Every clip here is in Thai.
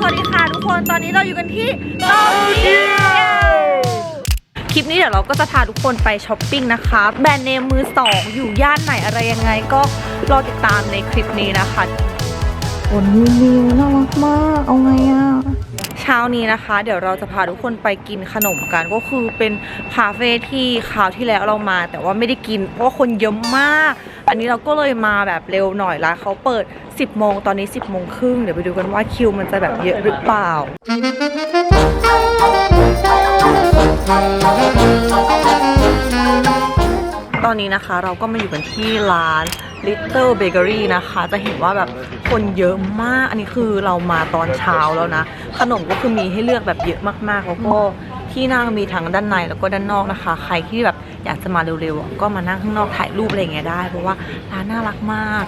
สวัสดีค่ะทุกคนตอนนี้เราอยู่กันที่โตเกียวคลิปนี้เดี๋ยวเราก็จะพาทุกคนไปช้อปปิ้งนะคะ แบรนด์เนมมือสองอยู่ย่านไหนอะไรยังไงก็รอติดตามในคลิปนี้นะคะคนมิวมิวน่ารักมาก เอาไงอะ ช้านี้นะคะ เดี๋ยวเราจะพาทุกคนไปกินขนมกันก็คือเป็นคาเฟ่ที่คราวที่แล้วเรามา แต่ว่าไม่ได้กิน เพราะว่าคนเยอะมาก อันนี้เราก็เลยมาแบบเร็วหน่อยละเขาเปิด 10โมงตอนนี้ 10โมงครึ่งเดี๋ยวไปดูกันว่าคิวมันจะแบบเยอะหรือเปล่า ตอนนี้นะคะเราก็มาอยู่กันที่ร้าน Little Bakery นะคะ จะเห็นว่าแบบคนเยอะมาก อันนี้คือเรามาตอนเช้าแล้วนะ ขนมก็คือมีให้เลือกแบบเยอะมากๆ แล้วก็ที่นั่งมีทั้งด้านในแล้วก็ด้านนอกนะคะ ใครที่แบบอยากจะมาเร็วๆ ก็มานั่งข้างนอกถ่ายรูปอะไรเงี้ยได้ เพราะว่าร้านน่ารักมาก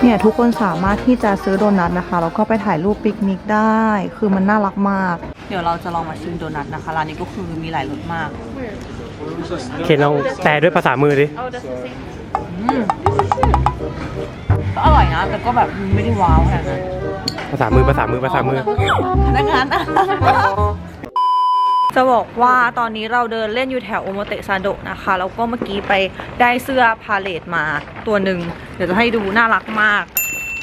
เนี่ยทุกคนสามารถที่จะซื้อโดนัทนะคะแล้วก็ไปถ่ายรูปปิกนิกได้ คือมันน่ารักมาก เดี๋ยวเราจะลองมาชิมโดนัทนะคะ ร้านนี้ก็คือมีหลายรสมากโอเคลองแปลด้วยภาษามือดิ อืมก็อร่อยนะ แต่ก็แบบไม่ได้ว้าวขนาดนั้นภาษามือภาษามือภาษามือ พนักงานอะจะบอกว่าตอนนี้เราเดินเล่นอยู่แถวโอโมเตะซาโดะนะคะ แล้วก็เมื่อกี้ไปได้เสื้อพาเลตมาตัวหนึ่ง เดี๋ยวจะให้ดูน่ารักมาก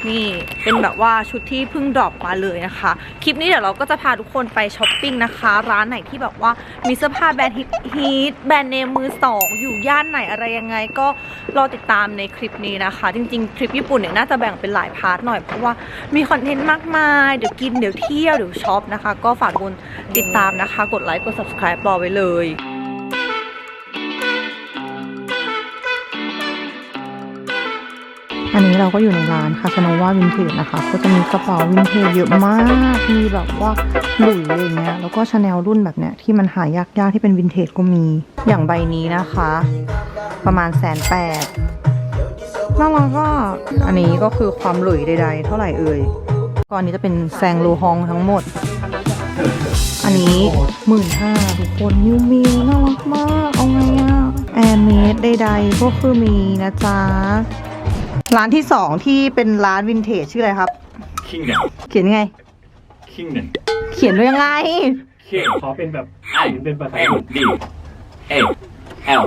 นี่เป็นแบบว่าชุดที่เพิ่งดรอปมาเลยนะคะ คลิปนี้เดี๋ยวเราก็จะพาทุกคนไปช้อปปิ้งนะคะ ร้านไหนที่แบบว่ามีเสื้อผ้าแบรนด์ฮิตแบรนด์เนมมือสองอยู่ย่านไหนอะไรยังไง ก็รอติดตามในคลิปนี้นะคะ จริงๆทริปญี่ปุ่นเนี่ยน่าจะแบ่งเป็นหลายพาร์ทหน่อยเพราะว่ามีคอนเทนต์มากมายเดี๋ยวกินเดี๋ยวเที่ยวเดี๋ยวช็อปนะคะ ก็ฝากทุกคนติดตามนะคะ กดไลค์กด subscribe รอไว้เลย อนนี้เราก็อยู่ในร้านคาสโนวาวินเทจนะคะ ก็จะมีกระเป๋าวินเทจเยอะมาก มีแบบว่าหลุยอะไรเงี้ย แล้วก็ชาแนลรุ่นแบบเนี้ยที่มันหายากๆที่เป็นวินเทจก็มี อย่างใบนี้นะคะ ประมาณแสนแปดน่ารักก็อันนี้ก็คือความหลุยใดๆ เท่าไหร่เอ่ยก็อันนี้จะเป็นแซงโลฮองทั้งหมด อันนี้หมื่นห้าทุกคนมิวมิวน่ารักมาก เอาไงอะแอร์เมดใดๆก็คือมีนะจ๊ะ ร้านที่สองที่เป็นร้านวินเทจชื่ออะไรครับ Kingdom เขียนยังไง Kingdom เขียนว่ายังไง King ขอเป็นแบบ I เป็นภาษา M D A L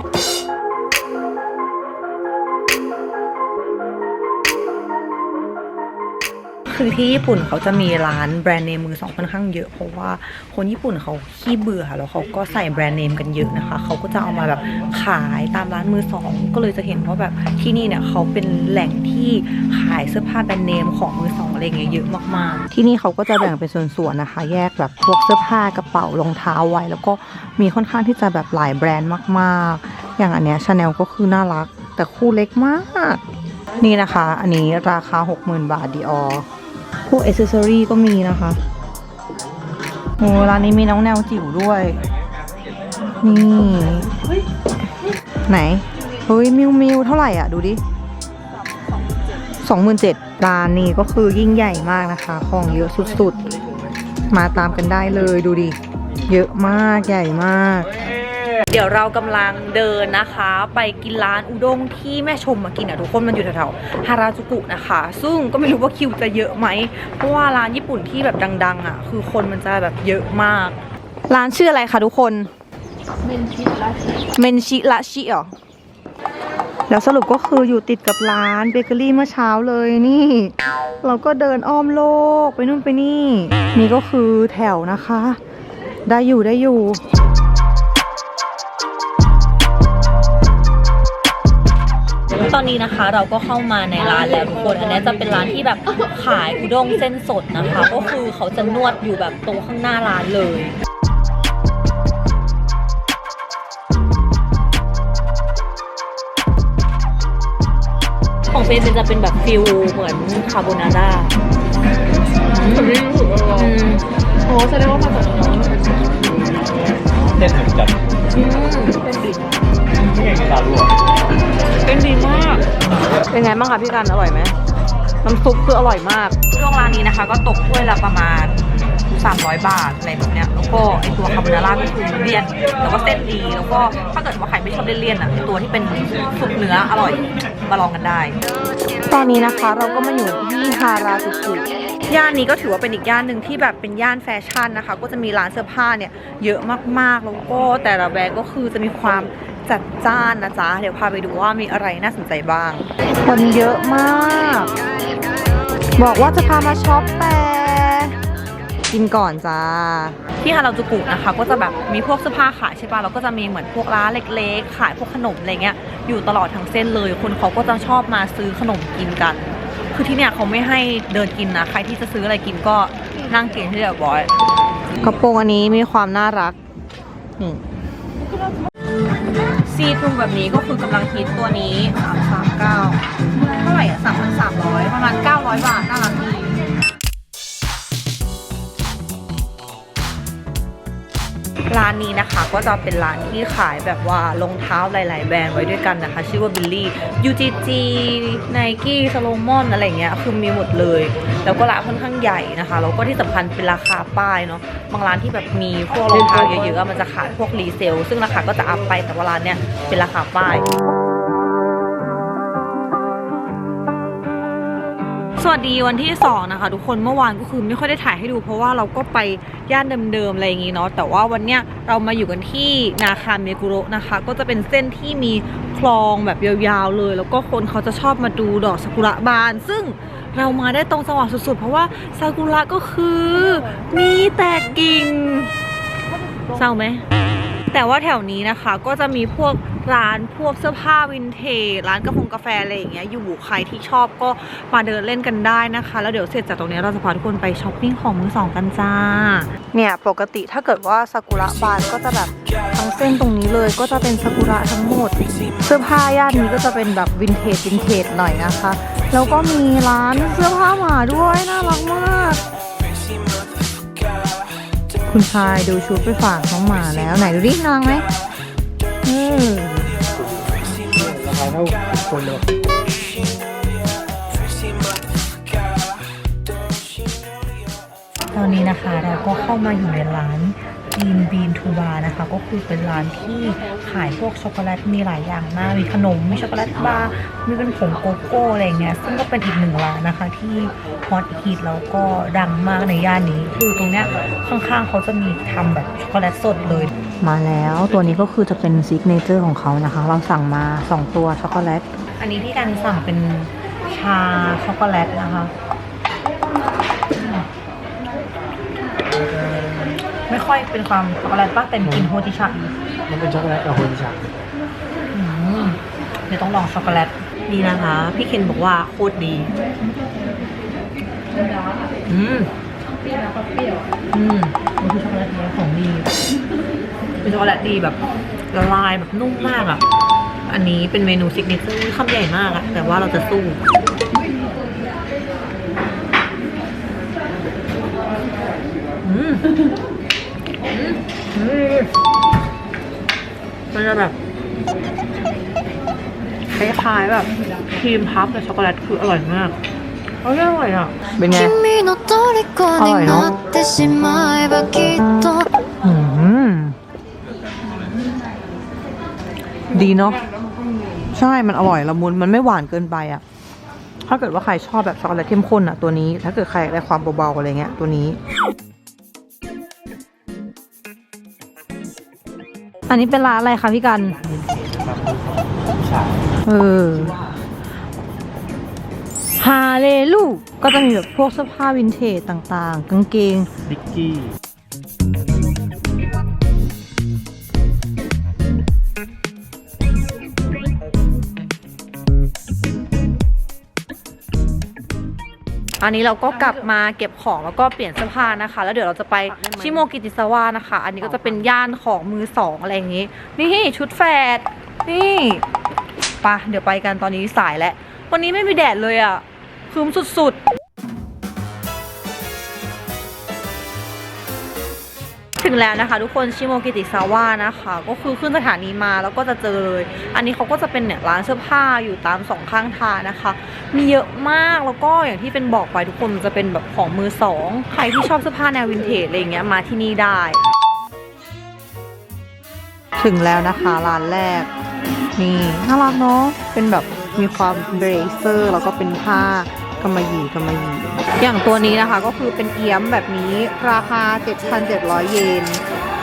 คือที่ญี่ปุ่นเขาจะมีร้านแบรนด์เนมมือสองค่อนข้างเยอะเพราะว่าคนญี่ปุ่นเขาขี้เบื่อแล้วเขาก็ใส่แบรนด์เนมกันเยอะนะคะ เขาก็จะเอามาแบบขายตามร้านมือสองก็เลยจะเห็นว่าแบบที่นี่เนี่ยเขาเป็นแหล่งที่ขายเสื้อผ้าแบรนด์เนมของมือสองอะไรเงี้ยเยอะมากๆ ที่นี่เขาก็จะแบ่งเป็นส่วนๆนะคะ แยกแบบพวกเสื้อผ้ากระเป๋ารองเท้าไว้ แล้วก็มีค่อนข้างที่จะแบบหลายแบรนด์มากๆ อย่างอันเนี้ยชาแนลก็คือน่ารัก แต่คู่เล็กมาก นี่นะคะ อันนี้ราคา 60,000 บาทดีออ พวกอ c เซอรี่ก็มีนะคะโอ้ร้านนี้มีน้องแนวจิ๋วด้วย นี่ ไหน เฮ้ย มิวมิวเท่าไหร่อะ ดูดิสองหมื่นเจ็ดร้านนี้ก็คือยิ่งใหญ่มากนะคะ ของเยอะสุดๆ มาตามกันได้เลยดูดิ เยอะมากใหญ่มาก เดี๋ยวเรากำลังเดินนะคะ ไปกินร้านอุด้งที่แม่ชมมากินอะทุกคนมันอยู่แถวๆฮาราจูกุนะคะ ซึ่งก็ไม่รู้ว่าคิวจะเยอะไหมเพราะว่าร้านญี่ปุ่นที่แบบดัง ๆ อะ คือคนมันจะแบบเยอะมาก ร้านชื่ออะไรคะทุกคนเมนชิราชิเมนชิราชิเหรอแล้วสรุปก็คืออยู่ติดกับร้านเบเกอรี่เมื่อเช้าเลยนี่ เราก็เดินอ้อมโลกไปนู่นไปนี่ นี่ก็คือแถวนะคะ ได้อยู่ได้อยู่ ตอนนี้นะคะเราก็เข้ามาในร้านแล้วทุกคน อันนี้จะเป็นร้านที่แบบขายอุด้งเส้นสดนะคะ ก็คือเขาจะนวดอยู่แบบตรงข้างหน้าร้านเลยของเฟนเป็นจะเป็นแบบฟิลเหมือนคาโบนาร่าอืมโอ้แสดงว่ามาจากน้องเส้นเหมือนกันอืมนี่ไงตาลัวเป็นดีมาก เป็นไงบ้างคะพี่กันอร่อยไหมน้ำซุปคืออร่อยมาก ช่วงร้านนี้นะคะ ก็ตกถ้วยละประมาณ 300 บาทอะไรแบบเนี้ยแล้วก็ไอตัวคาโบนาร่าก็คือเลี่ยน แต่ว่าเส้นดีแล้วก็ถ้าเกิดว่าใครไม่ชอบเลี่ยนๆอะไอ้ตัวที่เป็นซุปเนื้ออร่อยมาลองกันได้ ตอนนี้นะคะเราก็มาอยู่ที่ฮาราจูกุย่านนี้ก็ถือว่าเป็นอีกย่านหนึ่งที่แบบเป็นย่านแฟชั่นนะคะ ก็จะมีร้านเสื้อผ้าเนี่ยเยอะมากๆแล้วก็แต่ละแบรนด์ก็คือจะมีความ จัดจ้านนะจ๊ะ เดี๋ยวพาไปดูว่ามีอะไรน่าสนใจบ้าง คนเยอะมาก บอกว่าจะพามาช็อปแต่กินก่อนจ้า ที่ฮาราจูกุนะคะ ก็จะแบบมีพวกเสื้อผ้าขายใช่ปะแล้วก็จะมีเหมือนพวกร้านเล็กๆ ขายพวกขนมอะไรเงี้ยอยู่ตลอดทั้งเส้นเลย คนเขาก็จะชอบมาซื้อขนมกินกัน คือที่เนี่ยเขาไม่ให้เดินกินนะใครที่จะซื้ออะไรกินก็นั่งกินที่เดียวบอยกระโปรงอันนี้มีความน่ารักนี่ ซีทรูแบบนี้ก็คือกำลังฮิตตัวนี้ 339 เท่าไหร่อะ 3,300 ประมาณ 900 บาท น่ารักดี ร้านนี้นะคะก็จะเป็นร้านที่ขายแบบว่ารองเท้าหลาย ๆ แบรนด์ไว้ด้วยกันนะคะ ชื่อว่าบิลลี่ UGG Nike Salomon อะไรเงี้ยคือมีหมดเลย แล้วก็ร้านค่อนข้างใหญ่นะคะแล้วก็ที่สำคัญเป็นราคาป้ายเนาะบางร้านที่แบบมีพวกรองเท้าเยอะๆมันจะขายพวกรีเซลซึ่งราคาก็จะอัพไปแต่ว่าร้านเนี้ยเป็นราคาป้าย สวัสดีวันที่ 2 นะคะ ทุกคนเมื่อวานก็คือไม่ค่อยได้ถ่ายให้ดูเพราะว่าเราก็ไปย่านเดิมๆอะไรอย่างงี้เนาะแต่ว่าวันเนี้ยเรามาอยู่กันที่นาคาเมกุโระนะคะ ก็จะเป็นเส้นที่มีคลองแบบยาวๆเลย แล้วก็คนเขาจะชอบมาดูดอกซากุระบาน ซึ่งเรามาได้ตรงจังหวะสุดๆ เพราะว่าซากุระก็คือมีแต่กิ่งเศร้าไหมแต่ว่าแถวนี้นะคะก็จะมีพวก ร้านพวกเสื้อผ้าวินเทจร้านกาแฟกาแฟอะไรอย่างเงี้ยอยู่ใครที่ชอบก็มาเดินเล่นกันได้นะคะ แล้วเดี๋ยวเสร็จจากตรงนี้เราจะพาทุกคนไปช้อปปิ้งของมือสองกันจ้า เนี่ยปกติถ้าเกิดว่าซากุระบานก็จะแบบทั้งเส้นตรงนี้เลยก็จะเป็นซากุระทั้งหมด เสื้อผ้าย่านนี้ก็จะเป็นแบบวินเทจวินเทจหน่อยนะคะ แล้วก็มีร้านเสื้อผ้าหมาด้วยน่ารักมากคุณชายดูชุดไปฝากน้องหมาแล้วไหนดูดินางไหมอืมาเท่าคนเลยตอนนี้นะคะเราก็เข้ามาอยู่ในร้าน จีนบีนทูบาร์นะคะ ก็คือเป็นร้านที่ขายพวกช็อกโกแลตมีหลายอย่างมากมีขนมมีช็อกโกแลตบาร์มีเป็นผงโกโก้อะไรเงี้ยซึ่งก็เป็นอีกหนึ่งร้านนะคะ ที่ฮอตฮิตแล้วก็ดังมากในย่านนี้ คือตรงเนี้ยข้างๆเขาจะมีทำแบบช็อกโกแลตสดเลย มาแล้วตัวนี้ก็คือจะเป็นซิกเนเจอร์ของเขานะคะ เราสั่งมา 2 ตัวช็อกโกแลตอันนี้ที่การสั่งเป็นชาช็อกโกแลตนะคะ ไม่ค่อยเป็นความช็อกโกแลตป้าแต่มีกลินโฮจิชะอยู่มันเป็นช็อกโกแลตกับโฮจิชาอืมเดี๋ยวต้องลองช็อกโกแลตดีนะคะ พี่เคนบอกว่าโคตรดี อืมอืมมันคือช็อกโกแลตเนื้อของดีเป็นช็อกโกแลตดีแบบละลายแบบนุ่มมากอะ อันนี้เป็นเมนูซิกเนเจอร์คำใหญ่มากอะแต่ว่าเราจะสู้อืมอื มอืมมันจะแบบคล้ายๆแบบครีมพับกับช็อกโกแลตคืออร่อยมากอร่อยอ่ะ เป็นไง 君の虜になってしまえばきっと อืมดีเนาะใช่ มันอร่อยละมุน มันไม่หวานเกินไปอะถ้าเกิดว่าใครชอบแบบช็อกโกแลตเข้มข้นอะตัวนี้ ถ้าเกิดใครอยากได้ความเบาๆอะไรเงี้ย ตัวนี้ นนี้เป็นร้านอะไรคะพี่กัน เออ ฮาเลลูก็จะมีแบบพวกเสื้อผ้าวินเทจต่างๆ กางเกง ดิกกี้ อันนี้เราก็กลับมาเก็บของแล้วก็เปลี่ยนเสื้อผ้านะคะ แล้วเดี๋ยวเราจะไปชิโมกิติซาวะนะคะ อันนี้ก็จะเป็นย่านของมือสองอะไรอย่างงี้ นี่ชุดแฟดนี่ไปะเดี๋ยวไปกันตอนนี้สายแล้ววันนี้ไม่มีแดดเลยอะ่ะครึ้มสุดๆ ถึงแล้วนะคะทุกคนชิโมกิติซาวะนะคะ ก็คือขึ้นสถานีมาแล้วก็จะเจอเลย อันนี้เขาก็จะเป็นเนี่ยร้านเสื้อผ้าอยู่ตามสองข้างทางนะคะ มีเยอะมากแล้วก็อย่างที่เป็นบอกไปทุกคนจะเป็นแบบของมือสองใครที่ชอบเสื้อผ้าแนววินเทจอะไรเงี้ยมาที่นี่ได้ ถึงแล้วนะคะร้านแรก นี่น่ารักเนาะเป็นแบบมีความเบรเซอร์แล้วก็เป็นผ้า กำมะหยี่กำมะหยี่อย่างตัวนี้นะคะก็คือเป็นเอี้ยมแบบนี้ราคา 7,700 เยน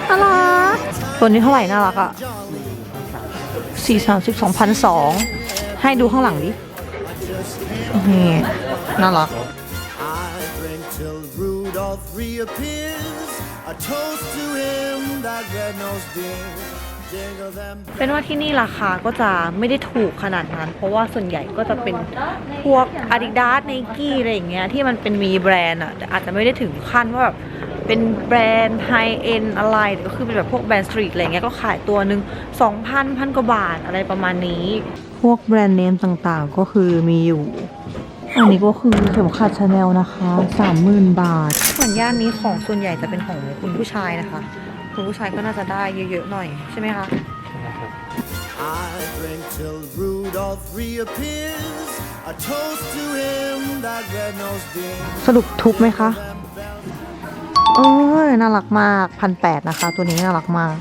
น่ารักตัวนี้เท่าไหร่น่ารักอะสี่สามสิบสองพันสองให้ดูข้างหลังดิ นี่ น่ารัก A toast to him, that red-nosed dear. Jingle them เป็นว่าที่นี่ราคาก็จะไม่ได้ถูกขนาดนั้น เพราะว่าส่วนใหญ่ก็จะเป็นพวก Adidas Nike อะไรอย่างเงี้ยที่มันเป็นมีแบรนด์อะแต่อาจจะไม่ได้ถึงขั้นว่าแบบเป็นแบรนด์ไฮเอ็นอะไรแต่ก็คือเป็นแบบพวกแบรนด์สตรีทอะไรเงี้ยก็ขายตัวหนึ่ง2,000พันกว่าบาทอะไรประมาณนี้ พวกแบรนด์เนมต่างๆก็คือมีอยู่อันนี้ก็คือเข็มขัดชาแนลนะคะ 30,000 บาท ส่วนย่านนี้ของส่วนใหญ่จะเป็นของคุณผู้ชายนะคะ คุณผู้ชายก็น่าจะได้เยอะๆหน่อยใช่ไหมคะ I drink till Rudolph reappears. A toast to him, that red-nosed dear. สรุปทุบไหมคะเอ้ยน่ารักมากพันแปดนะคะ ตัวนี้น่ารักมาก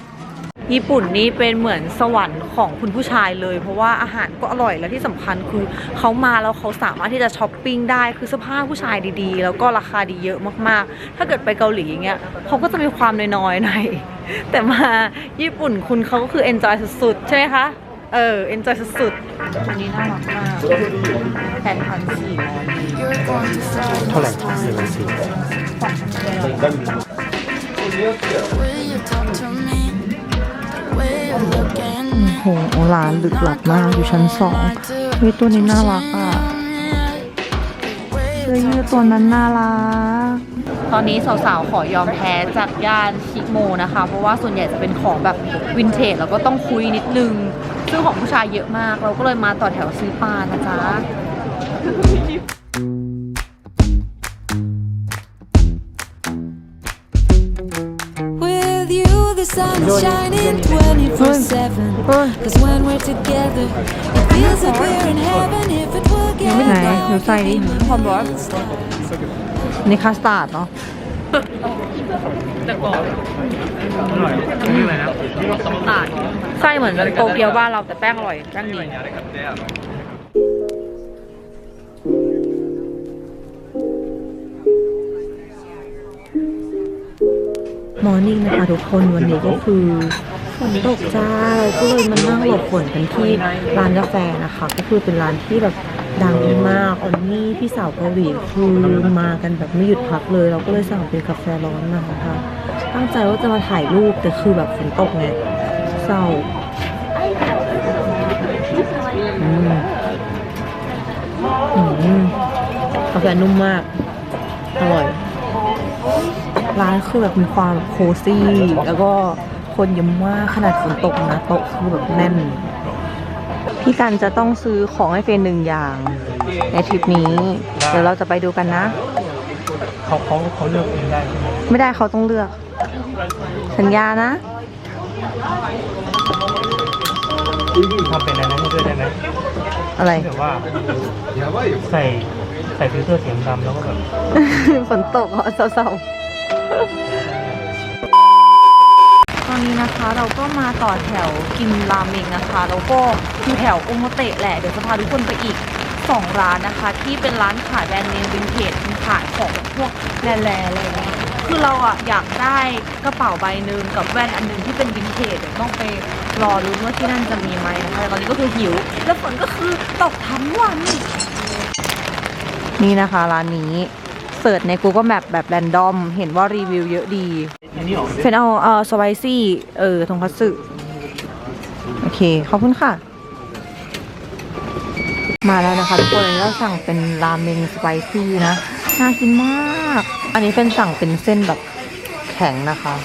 ญี่ปุ่นนี่เป็นเหมือนสวรรค์ของคุณผู้ชายเลย เพราะว่าอาหารก็อร่อยและที่สำคัญคือเขามาแล้วเขาสามารถที่จะช้อปปิ้งได้คือเสื้อผ้าผู้ชายดีๆ แล้วก็ราคาดีเยอะมากๆ ถ้าเกิดไปเกาหลีอย่างเงี้ยเขาก็จะมีความน้อยๆหน่อยแต่มาญี่ปุ่นคุณเขาก็คือ enjoy สุดๆ ใช่ไหมคะ เออ enjoy สุดๆอันนี้น่ารักมากแปดพันสี่ร้อยเท่าไหร่สี่พันสี่ โอ้โหร้านลึกลับมากอยู่ชั้นสองเฮ้ยตัวนี้น่ารักอะเสื้อยืดตัวนั้นน่ารัก ตอนนี้สาวๆ ขอยอมแพ้จากย่านชิโมนะคะ เพราะว่าส่วนใหญ่จะเป็นของแบบวินเทจแล้วก็ต้องคุยนิดนึง ซึ่งของผู้ชายเยอะมาก เราก็เลยมาต่อแถวซื้อปลานะจ๊ะ you, the sun is shining 24 7. Cause when we're together, it feels like we're in heaven. If it will get ไหน dark, หนูใส่ดิความร้อนนี่คัสตาร์ดเนาะไส้เหมือนโตเกียวบ้านเราแต่แป้งอร่อยแป้งดี มอร์นิ่งนะคะทุกคนวันนี้ก็คือฝนตกจ้าก็เลยมานั่งหลบฝนกันที่ร้านกาแฟนะคะ ก็คือเป็นร้านที่แบบดังมากออนนี่พี่สาวเกาหลีคือมากันแบบไม่หยุดพักเลย เราก็เลยสั่งเป็นกาแฟร้อนมาค่ะ ตั้งใจว่าจะมาถ่ายรูปแต่คือแบบฝนตกไงเศร้าอืมกาแฟนุ่มมาก อร่อย ร้านคือแบบมีความโคซี่ แล้วก็คนเยอะมากขนาดฝนตกนะโต๊ะคือแบบแน่น พี่กันจะต้องซื้อของให้เฟรนหนึ่งอย่าง ในทริปนี้ เดี๋ยวเราจะไปดูกันนะ เขาเขาเขาเลือกเองได้ใช่ไหมไม่ได้เขาต้องเลือก สัญญานะ ทำเป็นอะไรนั้นด้วยได้ไหมอะไร ที่แบบว่าใส่ใส่ฟิลเตอร์เสียงดำแล้วก็แบบ ฝนตกเหรอเศร้าๆ ตอนนี้นะคะเราก็มาต่อแถวกินราเมงนะคะแล้วก็อยู่แถวโอโมเตะแหละเดี๋ยวจะพาทุกคนไปอีก2ร้านนะคะ ที่เป็นร้านขายแบรนด์เนมวินเทจขายของพวกแร่ๆอะไรอย่างเงี้ยคือเราอะอยากได้กระเป๋าใบหนึ่งกับแว่นอันหนึ่งที่เป็นวินเทจเดี๋ยวต้องไปรอรุ้นว่าที่นั่นจะมีไหมนะคะตอนนี้ก็คือหิว แล้วฝนก็คือตกทั้งวัน นี่นะคะร้านนี้ เสิร์ชใน Google Map แบบแรนดอม เห็นว่ารีวิวเยอะดี เฟนเอาเออสไปซี่เออทงคัตสึโอเค ขอบคุณค่ะ มาแล้วนะคะทุกคนเราสั่งเป็นราเมงสไปซี่นะ น่ากินมาก อันนี้เป็นสั่งเป็นเส้นแบบแข็งนะคะ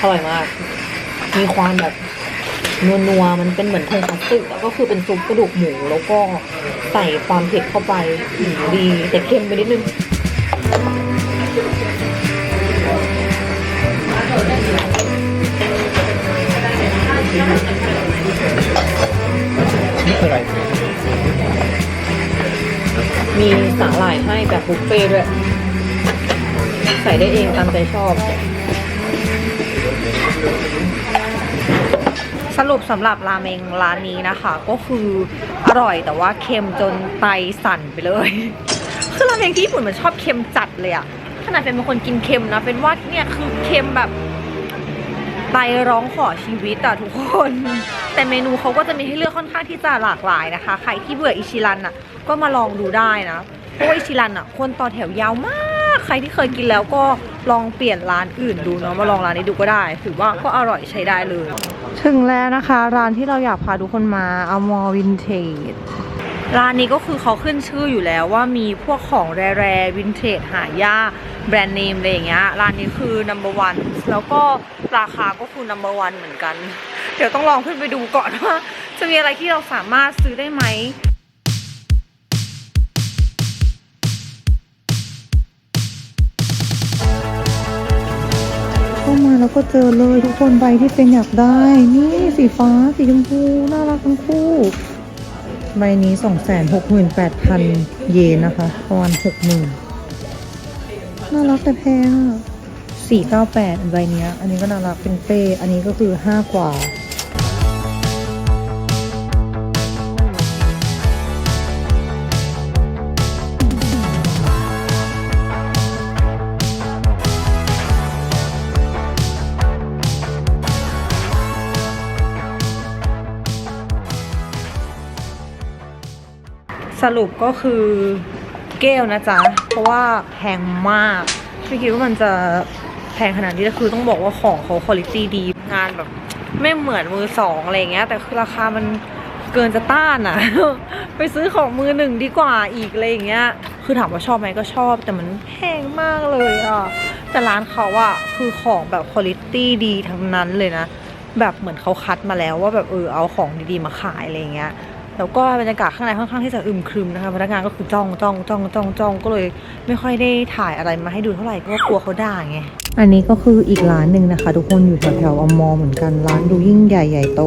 อร่อยมาก มีความแบบ นัวนัวมันเป็นเหมือนทงคัตสึอะก็คือเป็นซุปกระดูกหมูแล้วก็ใส่ความเผ็ดเข้าไปดีแต่เค็มไปนิดนึงนี่คืออะไร มีสาหร่ายให้แบบบุฟเฟ่ด้วย ใส่ได้เองตามใจชอบ สรุปสำหรับราเมงร้านนี้นะคะ ก็คืออร่อยแต่ว่าเค็มจนไตสั่นไปเลย คือราเมงที่ญี่ปุ่นมันชอบเค็มจัดเลยอะขนาดเป็นคนกินเค็มนะ เป็นว่าเนี่ยคือเค็มแบบไตร้องขอชีวิตอะทุกคน แต่เมนูเขาก็จะมีให้เลือกค่อนข้างที่จะหลากหลายนะคะ ใครที่เบื่ออิชิรันอะก็มาลองดูได้นะเพราะว่าอิชิรันอะคนต่อแถวยาวมาก ใครที่เคยกินแล้วก็ลองเปลี่ยนร้านอื่นดูเนาะมาลองร้านนี้ดูก็ได้ ถือว่าก็อร่อยใช้ได้เลย ถึงแล้วนะคะ ร้านที่เราอยากพาทุกคนมาอมอวินเทจร้านนี้ก็คือเขาขึ้นชื่ออยู่แล้วว่ามีพวกของแรๆวินเทจหายากแบรนด์เนมอะไรอย่างเงี้ยร้านนี้คือ number one แล้วก็ราคาก็คือ number one เหมือนกัน เดี๋ยวต้องลองขึ้นไปดูก่อนว่าจะมีอะไรที่เราสามารถซื้อได้ไหมามาแล้วก็เจอเลยทุกคนใบที่เป็นอยากได้ นี่สีฟ้าสีชมพูน่ารักทั้งคู่ใบนี้ 268,000 เยนนะคะประมาณ60,000น่ารักแต่แพงอะ498 ใบนี้ อันนี้ก็น่ารักเป็นเป้ อันนี้ก็คือ 5 กว่า สรุปก็คือเกลนะจ๊ะ เพราะว่าแพงมากไม่คิดว่ามันจะแพงขนาดนี้แต่คือต้องบอกว่าของเขาคุณภาพดีงานแบบ ไม่เหมือนมือสองอะไรเงี้ย แต่คือราคามันเกินจะต้านอะไปซื้อของมือหนึ่งดีกว่าอีกอะไรอย่างเงี้ย คือถามว่าชอบไหมก็ชอบ แต่มันแพงมากเลยอะ แต่ร้านเขาอะคือของแบบคุณภาพดีทั้งนั้นเลยนะ แบบเหมือนเขาคัดมาแล้วว่าแบบเออเอาของดีๆมาขายอะไรอย่างเงี้ย แล้วก็บรรยากาศข้างในค่อนข้างที่จะอึมครึมนะคะพนักงานก็คือจ้องจ้องจ้องจ้องจ้องก็เลยไม่ค่อยได้ถ่ายอะไรมาให้ดูเท่าไหร่เพราะกลัวเขาด่าไงอันนี้ก็คืออีกร้านหนึ่งนะคะ ทุกคนอยู่แถวๆอมอเหมือนกันร้านดูยิ่งใหญ่ใหญ่โต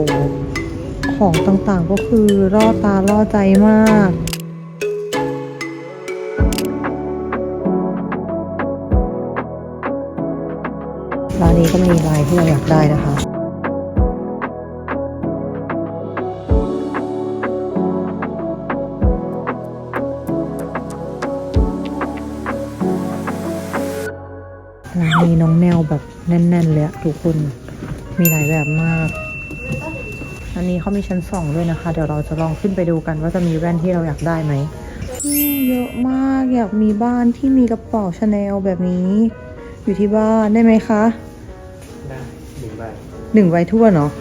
ของต่างๆก็คือล่อตาล่อใจมากร้านนี้ก็มีลายที่เราอยากได้นะคะ ร้านนี้น้องแนวแบบแน่น ๆ เลยอะทุกคนมีหลายแบบมาก อันนี้เขามีชั้นสองด้วยนะคะ เดี๋ยวเราจะลองขึ้นไปดูกันว่าจะมีแว่นที่เราอยากได้ไหมอืมเยอะมากอยากมีบ้านที่มีกระเป๋าชาแนลแบบนี้ อยู่ที่บ้านได้ไหมคะ ได้หนึ่งใบหนึ่งใบทั่วเนาะ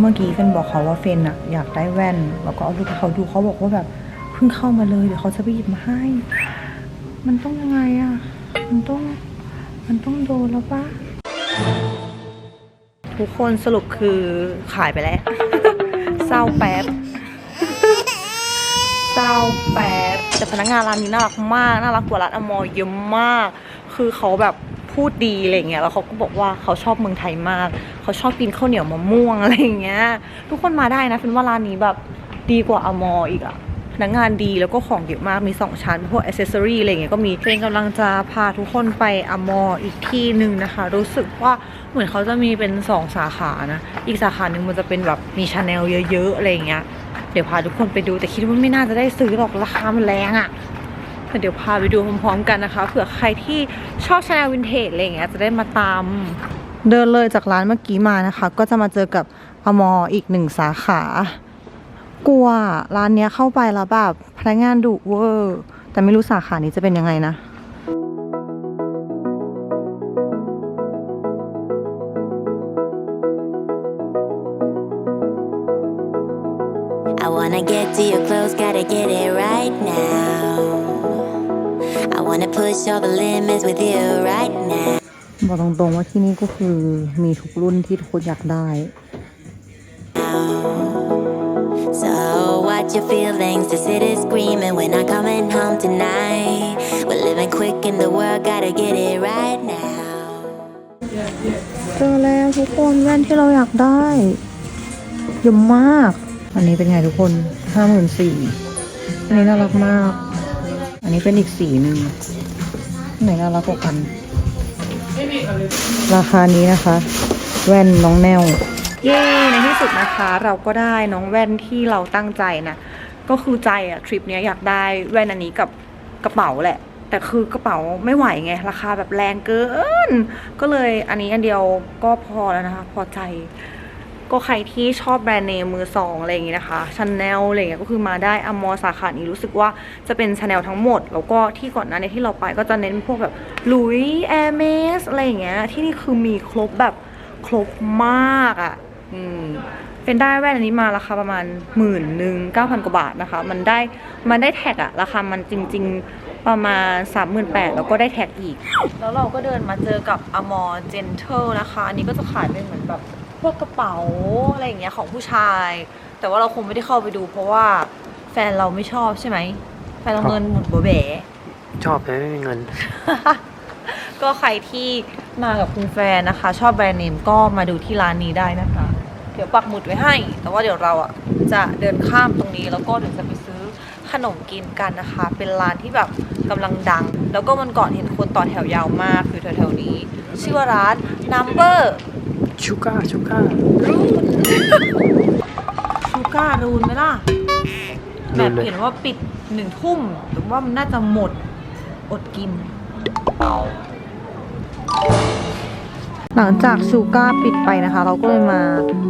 เมื่อกี้เฟนบอกเขาว่าเฟนอะอยากได้แว่น แล้วก็เอารูปให้เขาดูเขาบอกว่าแบบเพิ่งเข้ามาเลยเดี๋ยวเขาจะไปหยิบมาให้ มันต้องยังไงอะมันต้อง มันต้องโดนแล้วปะทุกคนสรุปคือขายไปแล้ว เศร้าแป๊บเศร้าแป๊บแต่พนักงานร้านนี้น่ารักมาก น่ารักกว่าร้านอมอเยอะมาก คือเขาแบบพูดดีอะไรเงี้ยแล้วเขาก็บอกว่าเขาชอบเมืองไทยมาก เขาชอบกินข้าวเหนียวมะม่วงอะไรเงี้ย ทุกคนมาได้นะเป็นว่าร้านนี้แบบดีกว่าอมออีกอะ นักงานดีแล้วก็ของเยอะมากมีสองชั้น พวกอ c เซสซอรี่อะไรเงี้ยก็มีเป็นกำลังจะพาทุกคนไปอมออีกที่หนึ่งนะคะ รู้สึกว่าเหมือนเขาจะมีเป็นสองสาขานะ อีกสาขาหนึ่งมันจะเป็นแบบมีชาแนลเยอะๆอะไรเงี้ยเดี๋ยวพาทุกคนไปดูแต่คิดว่าไม่น่าจะได้ซื้อหรอกราคามันแรงอะแต่เดี๋ยวพาไปดูพร้อมๆกันนะคะเผื่อใครที่ชอบชาแนลวินเทจอะไรเงี้ยจะได้มาตาม เดินเลยจากร้านเมื่อกี้มานะคะ ก็จะมาเจอกับอมออีกหนึ่งสาขา กลัวร้านเนี้ยเข้าไปแล้วแบบพนักงานดุเวอร์แต่ไม่รู้สาขานี้จะเป็นยังไงนะ I wanna get to your clothes, gotta get it right now. I wanna push all the limits with you right now. บอกตรงๆว่าที่นี่ก็คือมีทุกรุ่นที่ทุกคนอยากได้ watch your feelings, the city's screaming. We're not coming home tonight. We're living quick in the world, gotta get it right now. เจอแล้วทุกคนแว่นที่เราอยากได้เยอะมาก อันนี้เป็นไงทุกคนห้าหมื่นสี่อันนี้น่ารักมาก อันนี้เป็นอีกสีหนึ่งไหนน่ารักกว่ากัน ราคานี้นะคะ แว่นน้องแนว เย้ในที่สุดนะคะเราก็ได้น้องแว่นที่เราตั้งใจนะ ก็คือใจอะทริปเนี้ยอยากได้แว่นอันนี้กับกระเป๋าแหละ แต่คือกระเป๋าไม่ไหวไง ราคาแบบแรงเกิน ก็เลยอันนี้อันเดียวก็พอแล้วนะคะ พอใจ ก็ใครที่ชอบแบรนด์เนมมือสองอะไรอย่างงี้นะคะชาแนลอะไรอย่างเงี้ยก็คือมาได้อมอสาขานี้รู้สึกว่าจะเป็นชาแนลทั้งหมด แล้วก็ที่ก่อนหน้านี้ที่เราไปก็จะเน้นพวกแบบลุยแอร์เมสอะไรอย่างเงี้ยที่นี่คือมีครบแบบครบมากอะ่ะ อืมเป็นได้แว่นอันนี้มาราคาประมาณหมื่นหนึ่งเก้าพันกว่าบาทนะคะ มันได้มันได้แท็กอะราคามันจริง ๆประมาณ 3 8 0 0 0แล้วก็ได้แท็กอีก แล้วเราก็เดินมาเจอกับอมอเจนเทลนะคะ อันนี้ก็จะขายเป็นเหมือนแบบพวกกระเป๋าอะไรอย่างเงี้ยของผู้ชาย แต่ว่าเราคงไม่ได้เข้าไปดู เพราะว่าแฟนเราไม่ชอบใช่ไหมแฟนเราเงินหมดบัวแบชอบแต่ไม่มีเงิน ก็ใครที่มากับคุณแฟนนะคะ ชอบแบรนด์เนมก็มาดูที่ร้านนี้ได้นะคะเดี๋ยวปักหมุดไว้ให้ แต่ว่าเดี๋ยวเราอะจะเดินข้ามตรงนี้แล้วก็เดี๋ยวจะไปซื้อขนมกินกันนะคะ เป็นร้านที่แบบกำลังดัง แล้วก็มันก่อนเห็นคนต่อแถวยาวมากอยู่แถวๆนี้ ชื่อว่าร้าน Number ชูก้าชูก้าชูการูนไหมล่ะรูแบบนเลยเห็นว่าปิดหนึ่งทุ่มแต่ว่ามันน่าจะหมดอดกิน หลังจากชูก้าปิดไปนะคะ เราก็เลยมา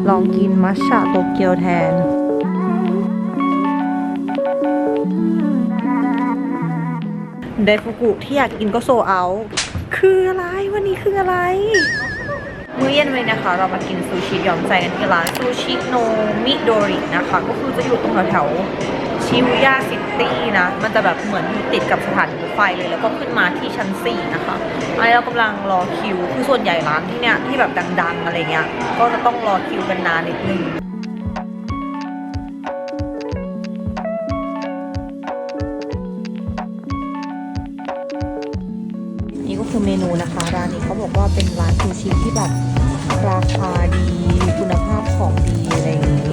ลองกินมัชชะโตเกียวแทน ไดฟุกุที่อยากกินก็โซเอา คืออะไรวันนี้คืออะไร มื้อเย็นเลยนะคะ เรามากินซูชิย้อมใจกันที่ร้านซูชิโนมิโดรินะคะ ก็คือจะอยู่ตรงแถวๆ ชิบูยาซิตี้นะ มันจะแบบเหมือนอยู่ติดกับสถานีรถไฟเลย แล้วก็ขึ้นมาที่ชั้น 4 นะคะอันนี้เรากำลังรอคิว คือส่วนใหญ่ร้านที่เนี่ยที่แบบดังๆอะไรเงี้ย ก็จะต้องรอคิวกันนานนิดนึงนี่ก็คือเมนูนะคะ ร้านนี้เขาบอกว่าเป็นร้านซูชิที่แบบราคาดี คุณภาพของดีอะไรอย่างเงี้ย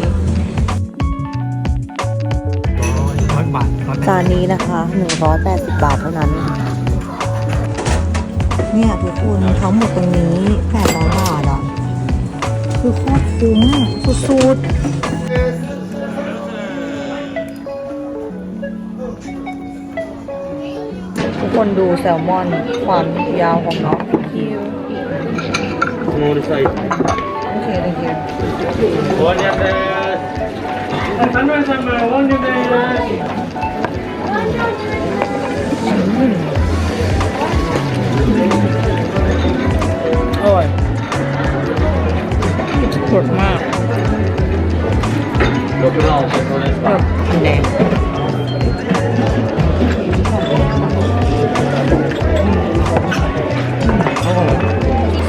บาทจานนี้นะคะ 180 บาทเท่านั้น เนี่ยทุกคนทั้งหมดตรงนี้ 800 บาทอะ คือโคตรคุ้มสุดทุกคนดูแซลมอนความยาวของน้องคิวโอเคเลยคิว อร่อยสดมาก Lo que no, pues, con esto. แบบแดง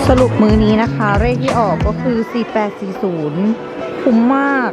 สรุปมือนี้นะคะ เลขที่ออกก็คือ 4840 คุ้มมาก